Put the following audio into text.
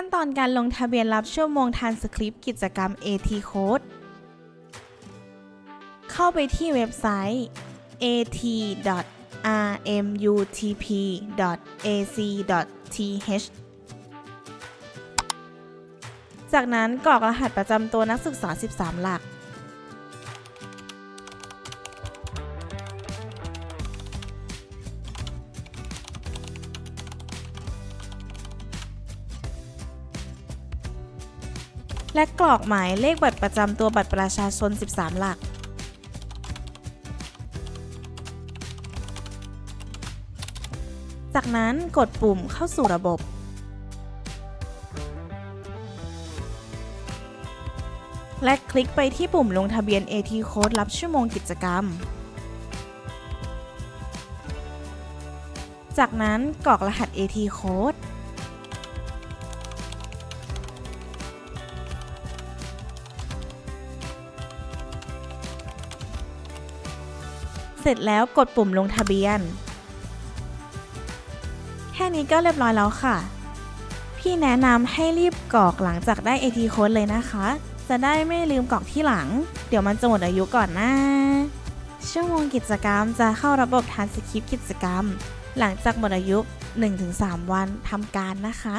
ขั้นตอนการลงทะเบียนรับชั่วโมงทานสคริปต์กิจกรรม AT Code เข้าไปที่เว็บไซต์ at.rmutp.ac.th จากนั้นกรอกรหัสประจำตัวนักศึกษา 13 หลัก และกรอกหมายเลขบัตรประจำตัวบัตรประชาชน 13 หลัก จากนั้นกดปุ่มเข้าสู่ระบบและคลิกไปที่ปุ่มลงทะเบียน AT Code รับชั่วโมงกิจกรรม จากนั้นกรอกรหัส AT Code เสร็จแล้วกดปุ่มลงทะเบียน แค่นี้ก็เรียบร้อยแล้วค่ะ พี่แนะนำให้รีบกรอกหลังจากได้ AT Code เลยนะคะ จะได้ไม่ลืมกรอกที่หลัง เดี๋ยวมันจะหมดอายุก่อนนะ ชั่วโมงกิจกรรมจะเข้าระบบทานสคริปกิจกรรม หลังจากหมดอายุ 1-3 วันทำการนะคะ